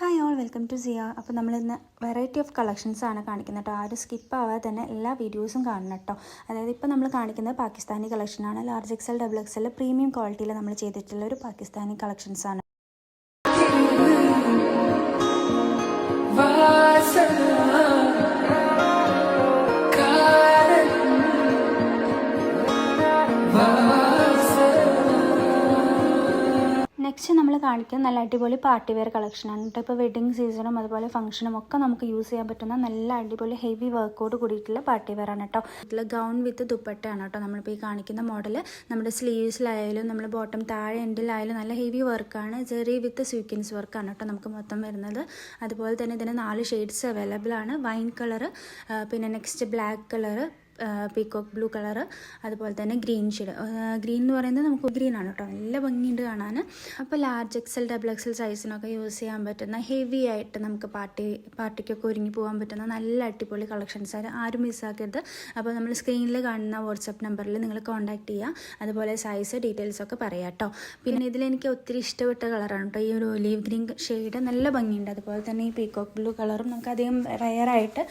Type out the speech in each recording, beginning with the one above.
Hi all welcome to Siya അപ്പോൾ നമ്മൾ ഇന്ന് വെറൈറ്റി ഓഫ് കളക്ഷൻസ് ആണ് കാണിക്കുന്നത് കേട്ടോ ആരും സ്കിപ്പ് ആവാതെ തന്നെ എല്ലാ വീഡിയോസും കാണണം കേട്ടോ അതായത് ഇപ്പോൾ നമ്മൾ കാണിക്കുന്നത് പാകിസ്ഥാനി കളക്ഷനാണ് large XL double XL premium ക്വാളിറ്റിയിൽ നമ്മൾ ചെയ്തിട്ടുള്ള ഒരു പാകിസ്ഥാനി കളക്ഷൻസ് ആണ്. നെക്സ്റ്റ് നമ്മൾ കാണിക്കുന്ന നല്ല അടിപൊളി പാർട്ടി വെയർ കളക്ഷനാണ് കേട്ടോ ഇപ്പോൾ വെഡിങ് സീസണും അതുപോലെ ഫംഗ്ഷനും ഒക്കെ നമുക്ക് യൂസ് ചെയ്യാൻ പറ്റുന്ന നല്ല അടിപൊളി ഹെവി വർക്കോട് കൂടിയിട്ടുള്ള പാർട്ടി വെയർ ആണ് കേട്ടോ ഇതിൽ ഗൗൺ വിത്ത് ദുപ്പട്ടയാണ് കേട്ടോ നമ്മളിപ്പോൾ ഈ കാണിക്കുന്ന മോഡൽ നമ്മുടെ സ്ലീവ്സിലായാലും നമ്മൾ ബോട്ടം താഴെ എൻഡിലായാലും നല്ല ഹെവി വർക്കാണ് ചെറിയ വിത്ത് സ്വീക്കൻസ് വർക്കാണ് കേട്ടോ നമുക്ക് മൊത്തം വരുന്നത്. അതുപോലെ തന്നെ ഇതിന് നാല് ഷെയ്ഡ്സ് അവൈലബിൾ ആണ്. വൈൻ കളർ പിന്നെ next black colour peacock blue colour അതുപോലെ തന്നെ ഗ്രീൻ ഷെയ്ഡ് ഗ്രീൻ എന്ന് പറയുന്നത് നമുക്ക് ഗ്രീൻ ആണ് കേട്ടോ. നല്ല ഭംഗിയുണ്ട് കാണാൻ. അപ്പോൾ ലാർജ് എക്സൽ ഡബിൾ എക്സൽ സൈസിനൊക്കെ യൂസ് ചെയ്യാൻ പറ്റുന്ന ഹെവി ആയിട്ട് നമുക്ക് പാർട്ടി പാർട്ടിക്കൊക്കെ ഒരുങ്ങി പോകാൻ പറ്റുന്ന നല്ല അടിപൊളി കളക്ഷൻസ് ആണ്. ആരും മിസ്സാക്കരുത് അപ്പോൾ നമ്മൾ സ്ക്രീനിൽ കാണുന്ന വാട്സപ്പ് നമ്പറിൽ നിങ്ങൾ കോൺടാക്ട് ചെയ്യുക അതുപോലെ സൈസ് ഡീറ്റെയിൽസ് ഒക്കെ പറയാം കേട്ടോ. പിന്നെ ഇതിൽ എനിക്ക് ഒത്തിരി ഇഷ്ടപ്പെട്ട കളറാണ് കേട്ടോ. ഈ ഒരു ഒലീവ് ഗ്രീൻ ഷെയ്ഡ് നല്ല ഭംഗിയുണ്ട്. അതുപോലെ തന്നെ ഈ പീക്കോക്ക് ബ്ലൂ കളറും നമുക്ക് അധികം റയറായിട്ട്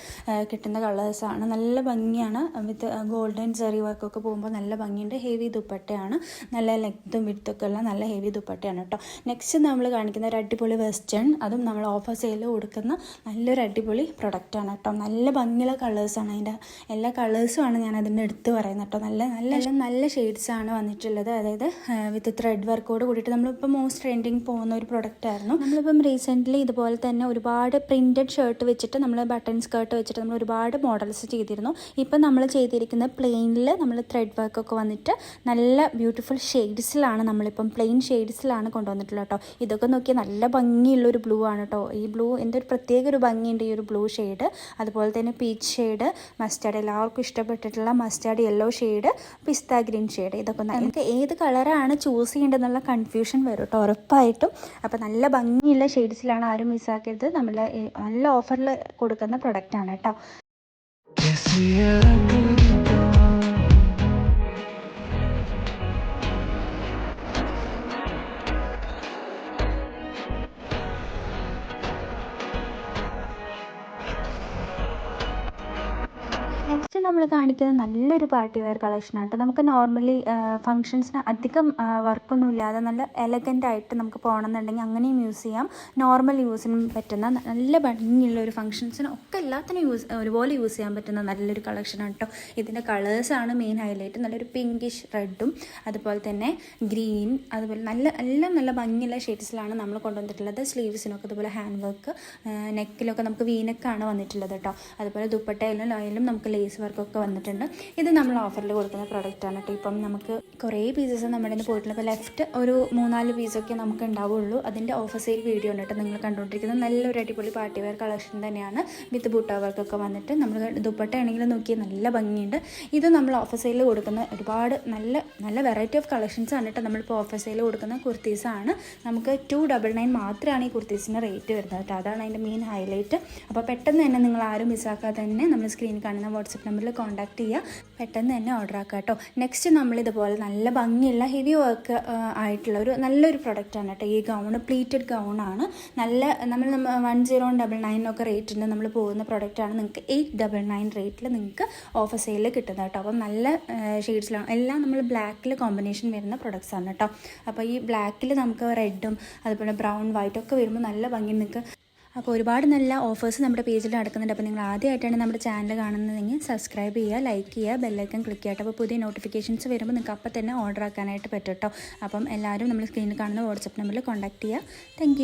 കിട്ടുന്ന കളേഴ്സാണ് നല്ല ഭംഗിയാണ് വിത്ത് ഗോൾഡൻ ചെറി വർക്കൊക്കെ പോകുമ്പോൾ നല്ല ഭംഗിയുണ്ട്. ഹെവി ദുപ്പട്ടയാണ്. നല്ല ലെങ്ത്തും വിടുത്തൊക്കെ ഉള്ള നല്ല ഹെവി ദുപ്പട്ടയാണ് കേട്ടോ. നെക്സ്റ്റ് നമ്മൾ കാണിക്കുന്ന ഒരു അടിപൊളി വെസ്റ്റേൺ അതും നമ്മൾ ഓഫർ സെയിൽ കൊടുക്കുന്ന നല്ലൊരു അടിപൊളി പ്രൊഡക്റ്റാണ് കേട്ടോ. നല്ല ഭംഗിയുള്ള കളേഴ്സാണ് അതിന്റെ. എല്ലാ കളേഴ്സും ആണ് ഞാൻ അതിന്റെ എടുത്ത് പറയുന്നത് കേട്ടോ. നല്ല നല്ല നല്ല ഷെയ്ഡ്സാണ് വന്നിട്ടുള്ളത്. അതായത് വിത്ത് ത്രെഡ് വർക്കോട് കൂടിയിട്ട് നമ്മളിപ്പോൾ മോസ്റ്റ് ട്രെൻഡിങ് പോകുന്ന ഒരു പ്രൊഡക്റ്റ് ആയിരുന്നു. നമ്മളിപ്പം റീസെന്റ്ലി ഇതുപോലെ തന്നെ ഒരുപാട് പ്രിന്റഡ് ഷർട്ട് വെച്ചിട്ട് നമ്മൾ ബട്ടൺ സ്കേർട്ട് വെച്ചിട്ട് നമ്മൾ ഒരുപാട് മോഡൽസ് ചെയ്തിരുന്നു. ഇപ്പം നമ്മൾ ചെയ്തിരിക്കുന്നത് പ്ലെയിനിൽ നമ്മൾ ത്രെഡ് വർക്കൊക്കെ വന്നിട്ട് നല്ല ബ്യൂട്ടിഫുൾ ഷെയ്ഡ്സിലാണ് നമ്മളിപ്പം പ്ലെയിൻ ഷെയ്ഡ്സിലാണ് കൊണ്ടുവന്നിട്ടുള്ളത് കേട്ടോ. ഇതൊക്കെ നോക്കിയാൽ നല്ല ഭംഗിയുള്ള ഒരു ബ്ലൂ ആണ് കേട്ടോ. ഈ ബ്ലൂ എന്റെ ഒരു പ്രത്യേക ഒരു ഭംഗിയുണ്ട് ഈ ഒരു ബ്ലൂ ഷെയ്ഡ് അതുപോലെ തന്നെ പീച്ച് ഷെയ്ഡ് മസ്റ്റാർഡ് എല്ലാവർക്കും ഇഷ്ടപ്പെട്ടിട്ടുള്ള mustard yellow shade pista green shade ഇതൊക്കെ നമുക്ക് ഏത് കളറാണ് ചൂസ് ചെയ്യേണ്ടതെന്നുള്ള കൺഫ്യൂഷൻ വരും കേട്ടോ ഉറപ്പായിട്ടും. അപ്പോൾ നല്ല ഭംഗിയുള്ള ഷെയ്ഡ്സിലാണ് ആരും മിസ്സാക്കരുത് നമ്മൾ നല്ല ഓഫറിൽ കൊടുക്കുന്ന പ്രൊഡക്റ്റാണ് കേട്ടോ. कैसी है लगनी നെക്സ്റ്റ് നമ്മൾ കാണിക്കുന്നത് നല്ലൊരു പാർട്ടി വെയർ കളക്ഷനാണ് കേട്ടോ നമുക്ക് നോർമലി ഫങ്ഷൻസിന് അധികം വർക്കൊന്നും ഇല്ലാതെ നല്ല എലഗന്റ് ആയിട്ട് നമുക്ക് പോകണമെന്നുണ്ടെങ്കിൽ അങ്ങനെയും യൂസ് ചെയ്യാം. നോർമൽ യൂസിനും പറ്റുന്ന നല്ല ഭംഗിയുള്ള ഒരു ഫങ്ഷൻസിനും ഒക്കെ എല്ലാത്തിനും യൂസ് ഒരുപോലെ യൂസ് ചെയ്യാൻ പറ്റുന്ന നല്ലൊരു കളക്ഷനാണ് കേട്ടോ ഇതിന്റെ കളേഴ്സാണ് മെയിൻ ഹൈലൈറ്റ് നല്ലൊരു പിങ്കിഷ് റെഡും അതുപോലെ തന്നെ ഗ്രീൻ അതുപോലെ നല്ല എല്ലാം നല്ല ഭംഗിയുള്ള ഷെയ്ഡ്സിലാണ് നമ്മൾ കൊണ്ടുവന്നിട്ടുള്ളത്. സ്ലീവ്സിനൊക്കെ അതുപോലെ ഹാൻഡ് വർക്ക് നെക്കിലൊക്കെ നമുക്ക് വീനക്കാണ് വന്നിട്ടുള്ളത് കേട്ടോ അതുപോലെ ദുപ്പട്ടയിലും ലോയിലും നമുക്ക് ലേസ് വർക്കൊക്കെ വന്നിട്ടുണ്ട്. ഇത് നമ്മൾ ഓഫറിൽ കൊടുക്കുന്ന പ്രോഡക്റ്റാണ് കേട്ടോ ഇപ്പം നമുക്ക് കുറേ പീസസ് നമ്മുടെ നിന്ന് പോയിട്ടുണ്ട്. ഇപ്പോൾ ലെഫ്റ്റ് ഒരു മൂന്നാൽ പീസൊക്കെ നമുക്ക് ഉണ്ടാവുള്ളൂ. അതിന്റെ ഓഫർ സെയിൽ വീഡിയോ ഉണ്ട് കേട്ടോ നിങ്ങൾ കണ്ടുകൊണ്ടിരിക്കുന്നത്. നല്ലൊരു അടിപൊളി പാർട്ടി വെയർ കളക്ഷൻ തന്നെയാണ്. വിത്ത് ബൂട്ട വർക്കൊക്കെ വന്നിട്ട് നമ്മൾ ദുപ്പട്ട ആണെങ്കിൽ നോക്കി നല്ല ഭംഗിയുണ്ട്. ഇത് നമ്മൾ ഓഫർ സെയിൽ കൊടുക്കുന്ന ഒരുപാട് നല്ല നല്ല വെറൈറ്റി ഓഫ് കളക്ഷൻസ് ആണ് കേട്ടോ നമ്മളിപ്പോൾ ഓഫർ സെയിൽ കൊടുക്കുന്ന കുർത്തീസാണ് നമുക്ക് ടു ഡബിൾ നയൻ മാത്രമാണ് ഈ കുർത്തീസിന്റെ റേറ്റ് വരുന്നത് കേട്ടോ അതാണ് അതിന്റെ മെയിൻ ഹൈലൈറ്റ് അപ്പോൾ പെട്ടെന്ന് തന്നെ നിങ്ങൾ ആരും മിസ്സാക്കാതെ തന്നെ നമ്മൾ സ്ക്രീനിൽ കാണുന്ന വാട്സപ്പ് നമ്പറിൽ കോൺടാക്ട് ചെയ്യുക. പെട്ടെന്ന് തന്നെ ഓർഡർ ആക്കുക കേട്ടോ. നെക്സ്റ്റ് നമ്മളിതുപോലെ നല്ല ഭംഗിയുള്ള ഹെവി വർക്ക് ആയിട്ടുള്ള ഒരു നല്ലൊരു പ്രൊഡക്റ്റാണ് കേട്ടോ. ഈ ഗൗൺ പ്ലീറ്റഡ് ഗൗണാണ് നല്ല നമ്മൾ വൺ സീറോ ഡബിൾ നയനൊക്കെ റേറ്റിന്റെ നമ്മൾ പോകുന്ന പ്രൊഡക്റ്റാണ് നിങ്ങൾക്ക് എയ്റ്റ് ഡബിൾ നയൻ റേറ്റിൽ നിങ്ങൾക്ക് ഓഫർ സെയിലിൽ കിട്ടുന്നത് കേട്ടോ. അപ്പം നല്ല ഷെയ്ഡ്സിലാണ് എല്ലാം നമ്മൾ ബ്ലാക്കിൽ കോമ്പിനേഷൻ വരുന്ന പ്രൊഡക്ട്സ് ആണ് കേട്ടോ. അപ്പോൾ ഈ ബ്ലാക്കിൽ നമുക്ക് റെഡും അതുപോലെ ബ്രൗൺ വൈറ്റ് ഒക്കെ വരുമ്പോൾ നല്ല ഭംഗി നിങ്ങൾക്ക് അപ്പോൾ ഒരുപാട് നല്ല ഓഫേഴ്സ് നമ്മുടെ പേജിൽ നടക്കുന്നുണ്ട്. അപ്പോൾ നിങ്ങൾ ആദ്യമായിട്ടാണ് നമ്മുടെ ചാനൽ കാണുന്നതെങ്കിൽ സബ്സ്ക്രൈബ് ചെയ്യുക ലൈക്ക് ചെയ്യുക ബെല്ലൈക്കൺ ക്ലിക്ക് ചെയ്യട്ടെ അപ്പോൾ പുതിയ നോട്ടിഫിക്കേഷൻസ് വരുമ്പോൾ നിങ്ങൾക്ക് അപ്പം തന്നെ ഓർഡർ ആക്കാനായിട്ട് പറ്റും കേട്ടോ അപ്പം എല്ലാവരും നമ്മൾ സ്ക്രീനിൽ കാണുന്ന വാട്സപ്പ് നമ്പറിൽ കോൺടാക്ട് ചെയ്യുക. താങ്ക്